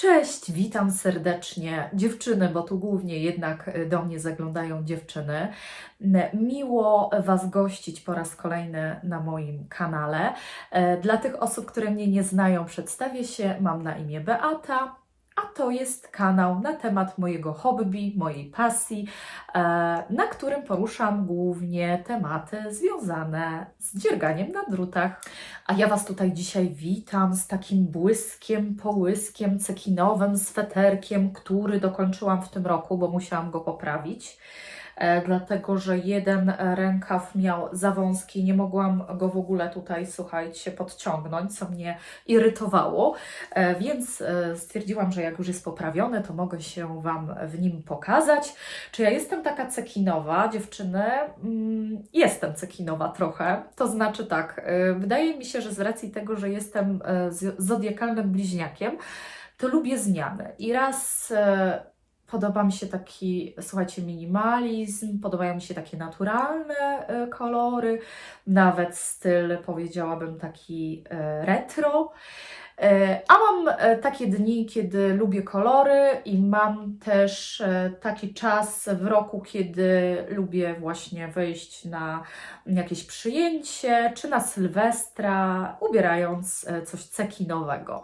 Cześć, witam serdecznie dziewczyny, bo tu głównie jednak y, do mnie zaglądają dziewczyny. Miło Was gościć po raz kolejny na moim kanale. E, Dla tych osób, które mnie nie znają, przedstawię się. Mam na imię Beata, a to jest kanał na temat mojego hobby, mojej pasji, e, na którym poruszam głównie tematy związane z dzierganiem na drutach. A ja Was tutaj dzisiaj witam z takim błyskiem, połyskiem, cekinowym sweterkiem, który dokończyłam w tym roku, bo musiałam go poprawić. E, dlatego, że jeden rękaw miał za wąski, nie mogłam go w ogóle tutaj, słuchajcie, podciągnąć, co mnie irytowało, e, więc e, stwierdziłam, że jak już jest poprawiony, to mogę się Wam w nim pokazać. Czy ja jestem taka cekinowa, dziewczyny? Mm, Jestem cekinowa trochę. To znaczy tak, wydaje mi się, że z racji tego, że jestem zodiakalnym bliźniakiem, to lubię zmiany. I raz podoba mi się taki, słuchajcie, minimalizm, podobają mi się takie naturalne y, kolory, nawet styl, powiedziałabym, taki y, retro. E, A mam e, takie dni, kiedy lubię kolory, i mam też e, taki czas w roku, kiedy lubię właśnie wyjść na jakieś przyjęcie czy na Sylwestra, ubierając coś cekinowego.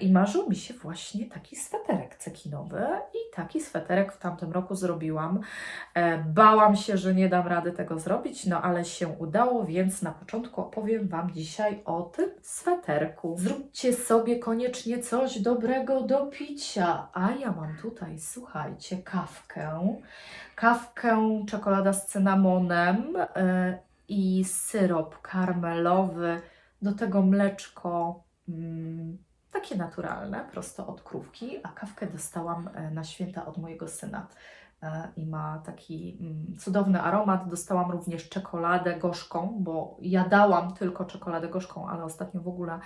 I marzył mi się właśnie taki sweterek cekinowy, i taki sweterek w tamtym roku zrobiłam. Bałam się, że nie dam rady tego zrobić, no ale się udało, więc na początku opowiem Wam dzisiaj o tym sweterku. Zróbcie sobie koniecznie coś dobrego do picia. A ja mam tutaj, słuchajcie, kawkę. Kawkę, czekolada z cynamonem e, i syrop karmelowy. Do tego mleczko mm, takie naturalne, prosto od krówki, a kawkę dostałam e, na święta od mojego syna i ma taki mm, cudowny aromat. Dostałam również czekoladę gorzką, bo ja dałam tylko czekoladę gorzką, ale ostatnio w ogóle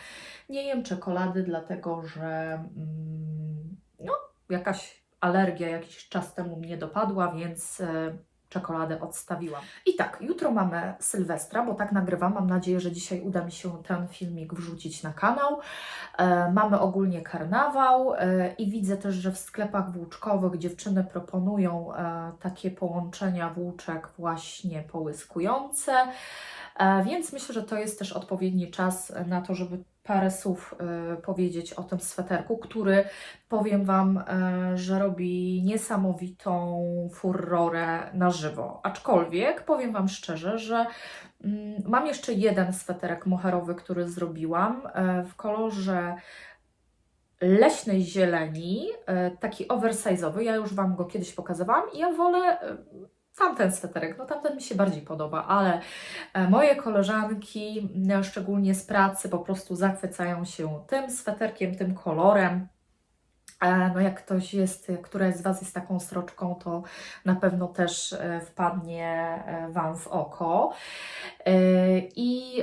nie jem czekolady, dlatego że mm, no, jakaś alergia jakiś czas temu mnie dopadła, więc e, czekoladę odstawiłam. I tak, jutro mamy Sylwestra, bo tak nagrywam. Mam nadzieję, że dzisiaj uda mi się ten filmik wrzucić na kanał. E, mamy ogólnie karnawał e, i widzę też, że w sklepach włóczkowych dziewczyny proponują e, takie połączenia włóczek właśnie połyskujące. E, Więc myślę, że to jest też odpowiedni czas na to, żeby parę słów e, powiedzieć o tym sweterku, który powiem Wam, e, że robi niesamowitą furorę na żywo. Aczkolwiek powiem Wam szczerze, że mm, mam jeszcze jeden sweterek moherowy, który zrobiłam e, w kolorze leśnej zieleni, taki oversize'owy. Ja już Wam go kiedyś pokazywałam i ja wolę tamten sweterek. No tamten mi się bardziej podoba, ale e, moje koleżanki, e, szczególnie z pracy, po prostu zachwycają się tym sweterkiem, tym kolorem. E, No jak ktoś jest, któraś z Was jest taką sroczką, to na pewno też e, wpadnie Wam w oko. I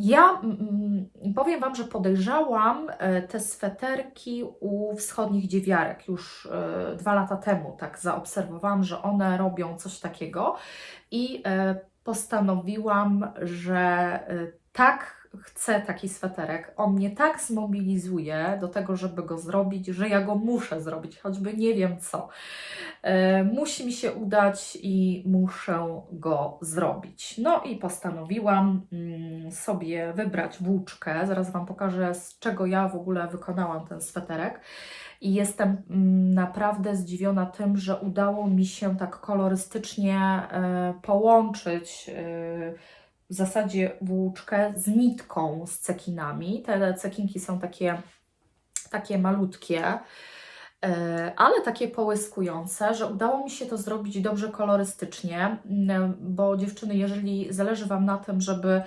ja mm, powiem Wam, że podejrzałam e, te sweterki u wschodnich dziewiarek już e, dwa lata temu. Tak zaobserwowałam, że one robią coś takiego i e, postanowiłam, że tak chcę taki sweterek. On mnie tak zmobilizuje do tego, żeby go zrobić, że ja go muszę zrobić, choćby nie wiem co. E, musi mi się udać i muszę go zrobić. No i postanowiłam mm, sobie wybrać włóczkę. Zaraz Wam pokażę, z czego ja w ogóle wykonałam ten sweterek. I jestem mm, naprawdę zdziwiona tym, że udało mi się tak kolorystycznie e, połączyć e, w zasadzie włóczkę z nitką z cekinami. Te cekinki są takie, takie malutkie, e, ale takie połyskujące, że udało mi się to zrobić dobrze kolorystycznie, bo dziewczyny, jeżeli zależy Wam na tym, żeby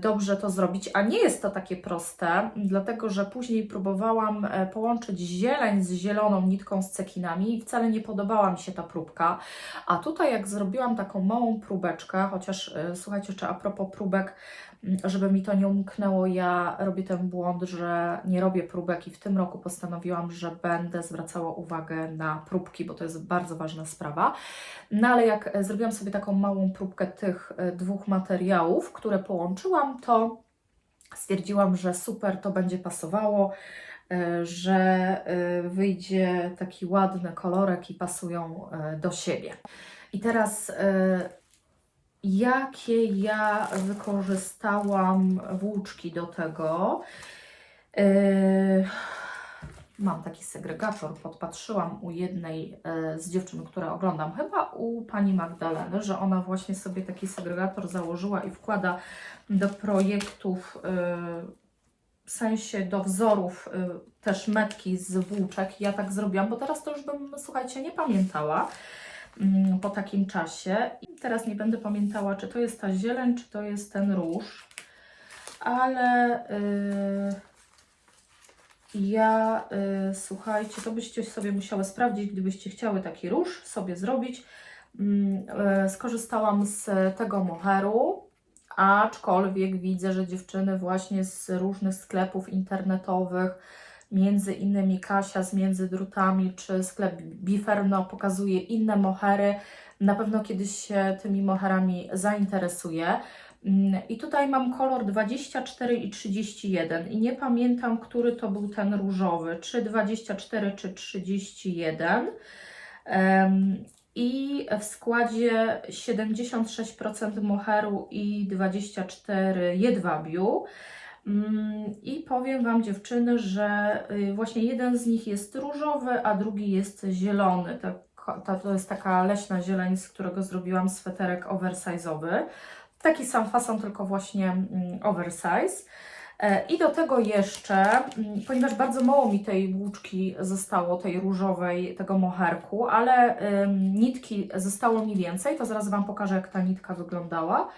dobrze to zrobić, a nie jest to takie proste, dlatego że później próbowałam e, połączyć zieleń z zieloną nitką z cekinami i wcale nie podobała mi się ta próbka. A tutaj jak zrobiłam taką małą próbeczkę, chociaż e, słuchajcie, jeszcze a propos próbek, m, żeby mi to nie umknęło, ja robię ten błąd, że nie robię próbek i w tym roku postanowiłam, że będę zwracała uwagę na próbki, bo to jest bardzo ważna sprawa. No ale jak e, zrobiłam sobie taką małą próbkę tych e, dwóch materiałów, które połączyłam, to stwierdziłam, że super to będzie pasowało e, że e, wyjdzie taki ładny kolorek i pasują e, do siebie. I teraz jakie ja wykorzystałam włóczki do tego? Mam taki segregator, podpatrzyłam u jednej e, z dziewczyn, które oglądam, chyba u pani Magdaleny, że ona właśnie sobie taki segregator założyła i wkłada do projektów, e, w sensie do wzorów e, też metki z włóczek. Ja tak zrobiłam, bo teraz to już bym, słuchajcie, nie pamiętała mm, po takim czasie. I teraz nie będę pamiętała, czy to jest ta zieleń, czy to jest ten róż, ale... Yy, ja, y, słuchajcie, to byście sobie musiały sprawdzić, gdybyście chciały taki róż sobie zrobić. Mm, y, skorzystałam z tego moheru, aczkolwiek widzę, że dziewczyny właśnie z różnych sklepów internetowych, między innymi Kasia z Między Drutami, czy sklep Biferno pokazuje inne mohery. Na pewno kiedyś się tymi moherami zainteresuję. Mm, I tutaj mam kolor 24 i 31 i nie pamiętam, który to był ten różowy, czy 24 czy 31. Em, I w składzie 76% moheru i 24 jedwabiu. Mm, I powiem Wam dziewczyny, że y, właśnie jeden z nich jest różowy, a drugi jest zielony. To, to jest taka leśna zieleń, z którego zrobiłam sweterek oversize'owy. Taki sam fason, tylko właśnie mm, oversize. E, I do tego jeszcze, mm, ponieważ bardzo mało mi tej włóczki zostało, tej różowej, tego moherku, ale nitki zostało mi więcej, to zaraz Wam pokażę, jak ta nitka wyglądała.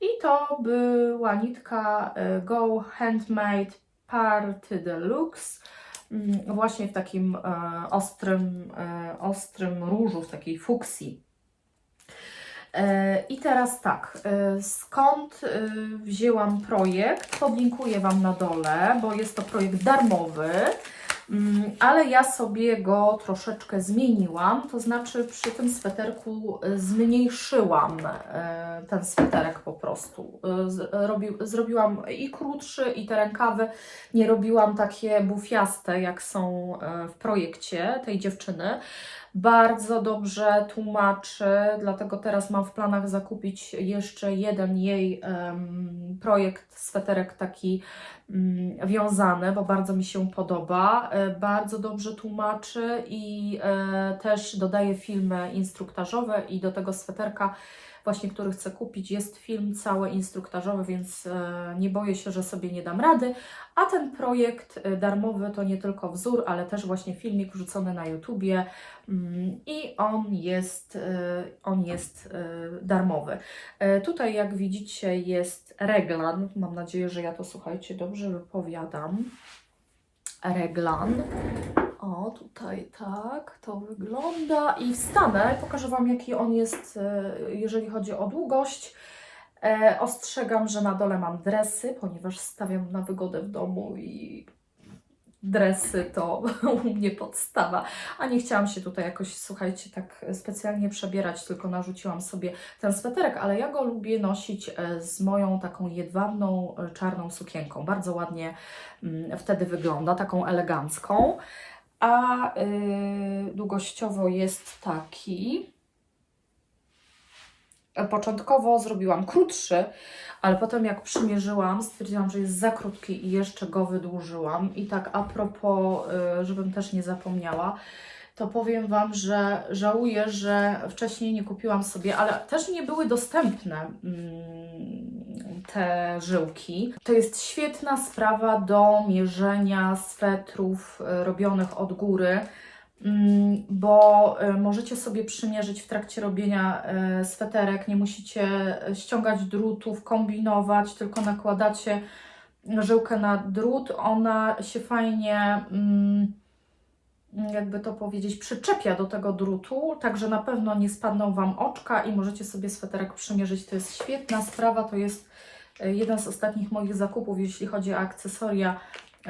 I to była nitka y, Go Handmade Party Deluxe, mm, właśnie w takim e, ostrym, e, ostrym różu, w takiej fuksji. E, I teraz tak, e, skąd e, wzięłam projekt? Podlinkuję Wam na dole, bo jest to projekt darmowy, mm, ale ja sobie go troszeczkę zmieniłam, to znaczy przy tym sweterku zmniejszyłam ten sweterek po prostu. Zrobiłam i krótszy, i te rękawy nie robiłam takie bufiaste, jak są w projekcie tej dziewczyny bardzo dobrze tłumaczy, dlatego teraz mam w planach zakupić jeszcze jeden jej em, projekt, sweterek taki mm, wiązany, bo bardzo mi się podoba. E, bardzo dobrze tłumaczy i e, też dodaje filmy instruktażowe i do tego sweterka właśnie, który chcę kupić, jest film cały instruktażowy, więc e, nie boję się, że sobie nie dam rady. A ten projekt e, darmowy to nie tylko wzór, ale też właśnie filmik wrzucony na YouTubie mm, i on jest, e, on jest darmowy. Tutaj, jak widzicie, jest reglan. Mam nadzieję, że ja to słuchajcie dobrze wypowiadam. Reglan. O, tutaj tak to wygląda. I wstanę, pokażę Wam, jaki on jest, e, jeżeli chodzi o długość. E, ostrzegam, że na dole mam dresy, ponieważ stawiam na wygodę w domu i dresy to u mnie podstawa. A nie chciałam się tutaj jakoś, słuchajcie, tak specjalnie przebierać, tylko narzuciłam sobie ten sweterek, ale ja go lubię nosić e, z moją taką jedwabną, e, czarną sukienką. Bardzo ładnie mm, wtedy wygląda, taką elegancką. A y, długościowo jest taki. Początkowo zrobiłam krótszy, ale potem jak przymierzyłam, stwierdziłam, że jest za krótki i jeszcze go wydłużyłam. I tak a propos, y, żebym też nie zapomniała, to powiem Wam, że żałuję, że wcześniej nie kupiłam sobie, ale też nie były dostępne mm, te żyłki. To jest świetna sprawa do mierzenia swetrów y, robionych od góry. Mm, bo y, możecie sobie przymierzyć w trakcie robienia y, sweterek, nie musicie ściągać drutów, kombinować, tylko nakładacie żyłkę na drut, ona się fajnie, mm, jakby to powiedzieć, przyczepia do tego drutu, także na pewno nie spadną Wam oczka i możecie sobie sweterek przymierzyć. To jest świetna sprawa, to jest jeden z ostatnich moich zakupów, jeśli chodzi o akcesoria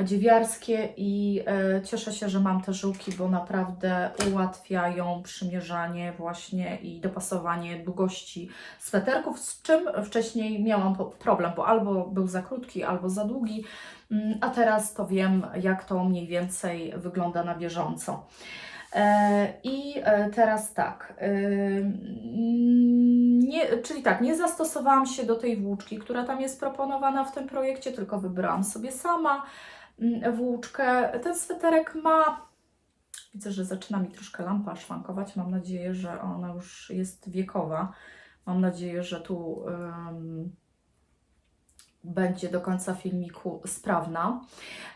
dziewiarskie i e, cieszę się, że mam te żyłki, bo naprawdę ułatwiają przymierzanie właśnie i dopasowanie długości sweterków, z czym wcześniej miałam problem, bo albo był za krótki, albo za długi, Mm, a teraz to wiem, jak to mniej więcej wygląda na bieżąco. E, I e, teraz tak, e, mm, nie, czyli tak, nie zastosowałam się do tej włóczki, która tam jest proponowana w tym projekcie, tylko wybrałam sobie sama mm, włóczkę. Ten sweterek ma, widzę, że zaczyna mi troszkę lampa szwankować, mam nadzieję, że ona już jest wiekowa. Mam nadzieję, że tu em, będzie do końca filmiku sprawna.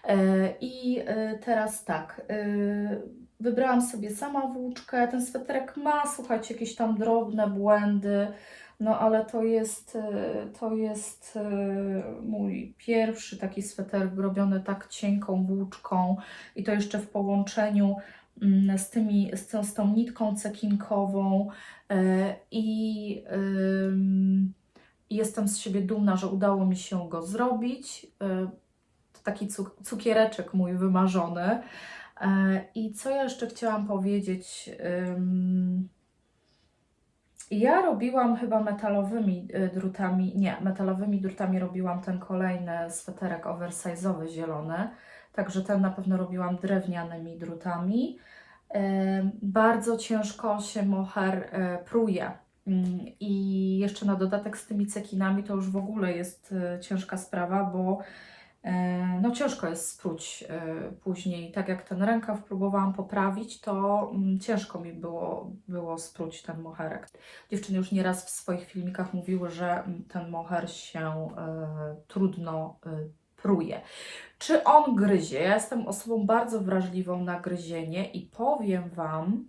E, I e, teraz tak, e, wybrałam sobie sama włóczkę. Ten sweterek ma, słuchajcie, jakieś tam drobne błędy, no ale to jest, e, to jest e, mój pierwszy taki sweterek robiony tak cienką włóczką i to jeszcze w połączeniu mm, z, tymi, z, tą, z tą nitką cekinkową e, i jestem z siebie dumna, że udało mi się go zrobić. To taki cuk- cukiereczek mój wymarzony. E, I co ja jeszcze chciałam powiedzieć? Ja robiłam chyba metalowymi e, drutami, nie, metalowymi drutami robiłam ten kolejny sweterek oversize'owy zielony, także ten na pewno robiłam drewnianymi drutami. E, Bardzo ciężko się moher e, pruje. Mm, I jeszcze na dodatek z tymi cekinami to już w ogóle jest ciężka sprawa, bo no ciężko jest spróć e, później. Tak jak ten rękaw próbowałam poprawić, to mm, ciężko mi było, było spróć ten moherek. Dziewczyny już nieraz w swoich filmikach mówiły, że mm, ten moher się e, trudno e, pruje. Czy on gryzie? Ja jestem osobą bardzo wrażliwą na gryzienie i powiem Wam,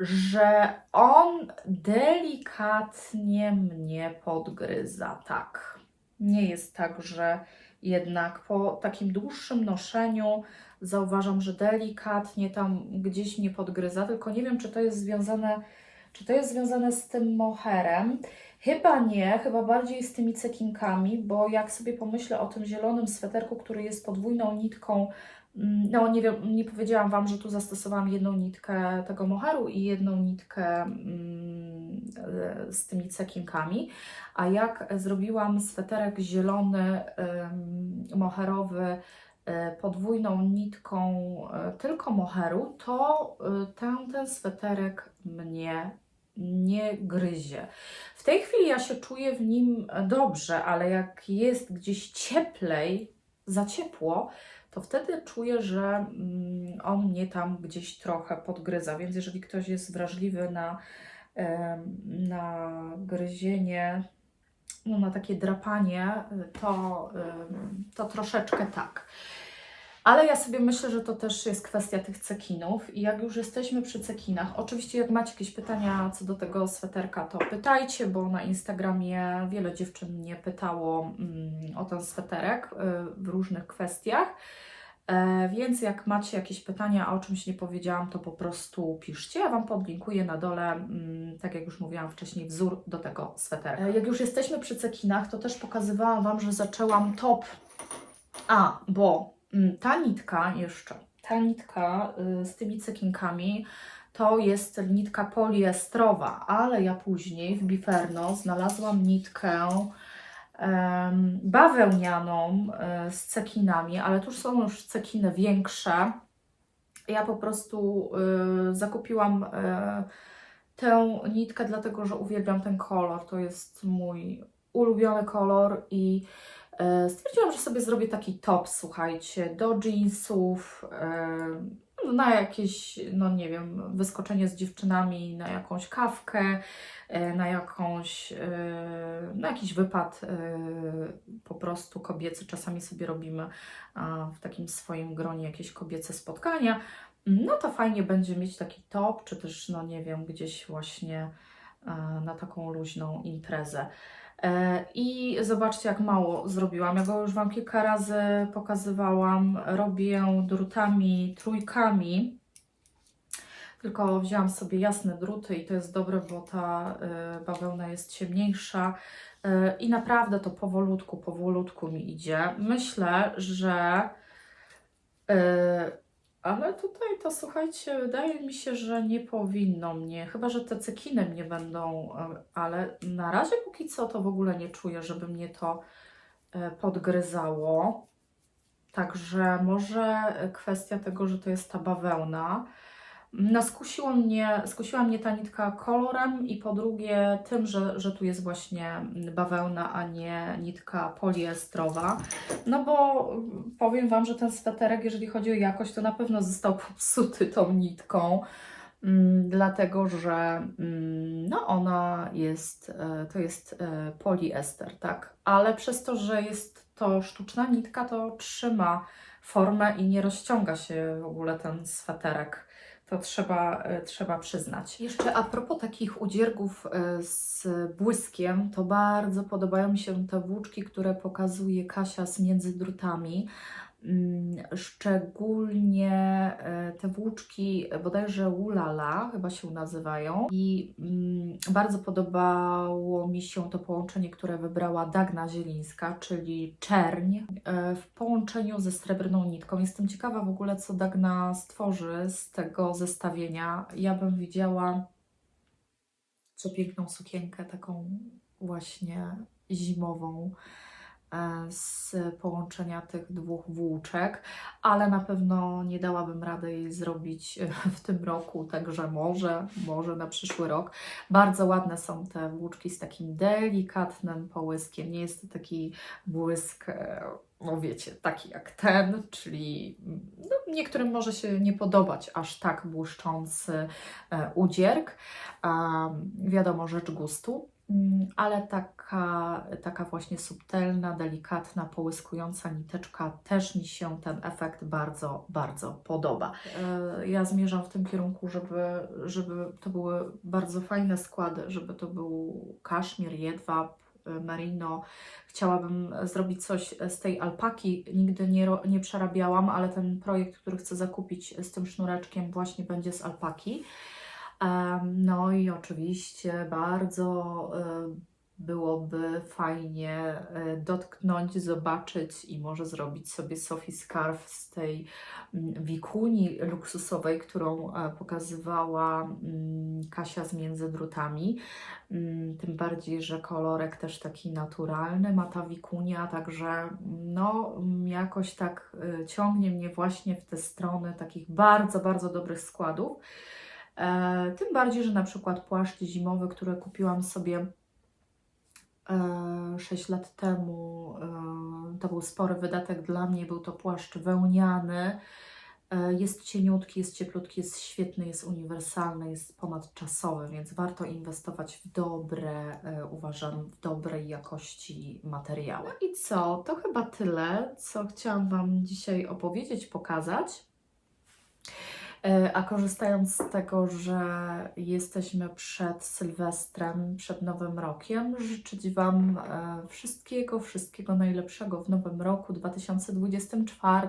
że on delikatnie mnie podgryza, tak. Nie jest tak, że jednak po takim dłuższym noszeniu zauważam, że delikatnie tam gdzieś mnie podgryza, tylko nie wiem, czy to jest związane, czy to jest związane z tym moherem. Chyba nie, chyba bardziej z tymi cekinkami, bo jak sobie pomyślę o tym zielonym sweterku, który jest podwójną nitką No, nie wiem, nie powiedziałam Wam, że tu zastosowałam jedną nitkę tego moharu i jedną nitkę mm, e, z tymi cekinkami. A jak zrobiłam sweterek zielony, em, moherowy, e, podwójną nitką e, tylko moheru, to e, ten, ten sweterek mnie nie gryzie. W tej chwili ja się czuję w nim dobrze, ale jak jest gdzieś cieplej, za ciepło, to wtedy czuję, że mm, on mnie tam gdzieś trochę podgryza. Więc jeżeli ktoś jest wrażliwy na, na gryzienie, no, na takie drapanie, to, to troszeczkę tak. Ale ja sobie myślę, że to też jest kwestia tych cekinów. I jak już jesteśmy przy cekinach, oczywiście jak macie jakieś pytania co do tego sweterka, to pytajcie, bo na Instagramie wiele dziewczyn mnie pytało mm, o ten sweterek y, w różnych kwestiach. E, Więc jak macie jakieś pytania, a o czymś nie powiedziałam, to po prostu piszcie. Ja Wam podlinkuję na dole, mm, tak jak już mówiłam wcześniej, wzór do tego sweterka. E, Jak już jesteśmy przy cekinach, to też pokazywałam Wam, że zaczęłam top. A, bo ta nitka jeszcze, ta nitka y, z tymi cekinkami, to jest nitka poliestrowa, ale ja później w Biferno znalazłam nitkę em, bawełnianą e, z cekinami, ale tu są już cekiny większe. Ja po prostu y, zakupiłam e, tę nitkę, dlatego że uwielbiam ten kolor. To jest mój ulubiony kolor i stwierdziłam, że sobie zrobię taki top, słuchajcie, do jeansów, e, na jakieś, no nie wiem, wyskoczenie z dziewczynami, na jakąś kawkę, e, na jakąś, e, na jakiś wypad e, po prostu kobiecy. Czasami sobie robimy w takim swoim gronie jakieś kobiece spotkania. No to fajnie będzie mieć taki top, czy też, no nie wiem, gdzieś właśnie e, na taką luźną imprezę. E, I zobaczcie, jak mało zrobiłam. Ja go już Wam kilka razy pokazywałam. Robię drutami, trójkami. Tylko wzięłam sobie jasne druty i to jest dobre, bo ta y, bawełna jest ciemniejsza. Y, I naprawdę to powolutku, powolutku mi idzie. Myślę, że E, ale tutaj to słuchajcie, wydaje mi się, że nie powinno mnie, chyba że te cekiny mnie będą, e, ale na razie póki co to w ogóle nie czuję, żeby mnie to e, podgryzało. Także może kwestia tego, że to jest ta bawełna. No, skusiło mnie, skusiła mnie ta nitka kolorem i po drugie tym, że, że tu jest właśnie bawełna, a nie nitka poliestrowa. No bo powiem Wam, że ten sweterek, jeżeli chodzi o jakość, to na pewno został popsuty tą nitką. Mm, dlatego, że mm, no ona jest, e, to jest e, poliester, tak? Ale przez to, że jest to sztuczna nitka, to trzyma formę i nie rozciąga się w ogóle ten sweterek. To trzeba, e, trzeba przyznać. Jeszcze a propos takich udziergów e, z błyskiem, to bardzo podobają mi się te włóczki, które pokazuje Kasia z między drutami. Mm, Szczególnie e, te włóczki, bodajże Ulala chyba się nazywają. I mm, bardzo podobało mi się to połączenie, które wybrała Dagna Zielińska, czyli czerń e, w połączeniu ze srebrną nitką. Jestem ciekawa w ogóle, co Dagna stworzy z tego zestawienia. Ja bym widziała co piękną sukienkę, taką właśnie zimową z połączenia tych dwóch włóczek, ale na pewno nie dałabym rady jej zrobić e, w tym roku, także może, może na przyszły rok. Bardzo ładne są te włóczki z takim delikatnym połyskiem. Nie jest to taki błysk, e, no wiecie, taki jak ten, czyli no, niektórym może się nie podobać aż tak błyszczący e, udzierg. Um, wiadomo, rzecz gustu. Mm, ale taka, taka właśnie subtelna, delikatna, połyskująca niteczka też mi się ten efekt bardzo, bardzo podoba. E, Ja zmierzam w tym kierunku, żeby, żeby to były bardzo fajne składy, żeby to był kaszmir, jedwab, e, merino. Chciałabym zrobić coś z tej alpaki. Nigdy nie, nie przerabiałam, ale ten projekt, który chcę zakupić z tym sznureczkiem, właśnie będzie z alpaki. No i oczywiście bardzo e, byłoby fajnie e, dotknąć, zobaczyć i może zrobić sobie Sophie Scarf z tej mm, wikuni luksusowej, którą e, pokazywała mm, Kasia z Między Drutami. Mm, Tym bardziej, że kolorek też taki naturalny ma ta wikunia, także no jakoś tak ciągnie mnie właśnie w te strony takich bardzo, bardzo dobrych składów. E, tym bardziej, że na przykład płaszcz zimowy, który kupiłam sobie e, 6 lat temu, e, to był spory wydatek dla mnie, był to płaszcz wełniany. E, Jest cieniutki, jest cieplutki, jest świetny, jest uniwersalny, jest ponadczasowy, więc warto inwestować w dobre, e, uważam, w dobrej jakości materiały. No i co? To chyba tyle, co chciałam Wam dzisiaj opowiedzieć, pokazać. E, A korzystając z tego, że jesteśmy przed Sylwestrem, przed Nowym Rokiem, życzyć Wam e, wszystkiego, wszystkiego najlepszego w Nowym Roku 2024.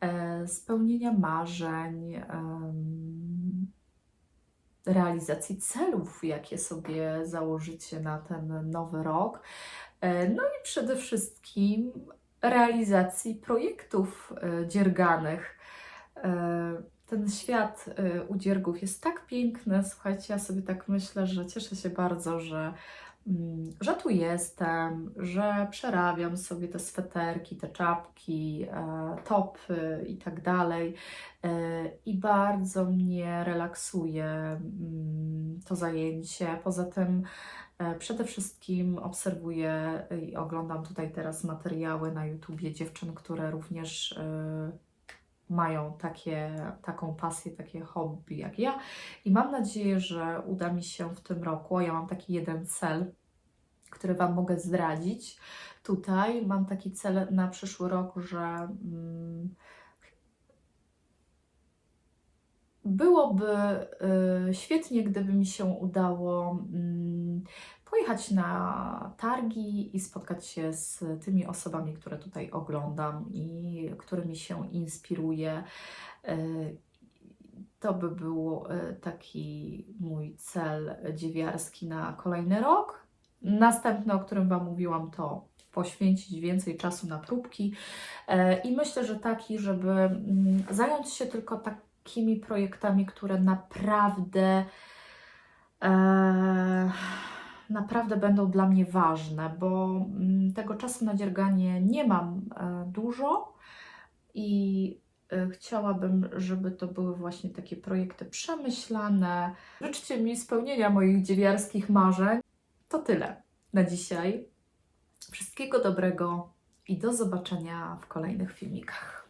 E, Spełnienia marzeń, realizacji celów, jakie sobie założycie na ten nowy rok. No i przede wszystkim realizacji projektów dzierganych. Ten świat e, udziergów jest tak piękny. Słuchajcie, ja sobie tak myślę, że cieszę się bardzo, że, mm, że tu jestem, że przerabiam sobie te sweterki, te czapki, e, topy i tak dalej. E, I bardzo mnie relaksuje mm, to zajęcie. Poza tym e, przede wszystkim obserwuję i oglądam tutaj teraz materiały na YouTubie dziewczyn, które również e, mają takie, taką pasję, takie hobby jak ja. I mam nadzieję, że uda mi się w tym roku. Ja mam taki jeden cel, który Wam mogę zdradzić. Tutaj mam taki cel na przyszły rok, że mm, byłoby y, świetnie, gdyby mi się udało mm, pojechać na targi i spotkać się z tymi osobami, które tutaj oglądam i którymi się inspiruję. Y, To by był y, taki mój cel dziewiarski na kolejny rok. Następny, o którym Wam mówiłam, to poświęcić więcej czasu na próbki. E, I myślę, że taki, żeby mm, zająć się tylko takimi projektami, które naprawdę e, naprawdę będą dla mnie ważne, bo mm, tego czasu na dzierganie nie mam e, dużo i e, chciałabym, żeby to były właśnie takie projekty przemyślane. Życzcie mi spełnienia moich dziewiarskich marzeń. To tyle na dzisiaj. Wszystkiego dobrego i do zobaczenia w kolejnych filmikach.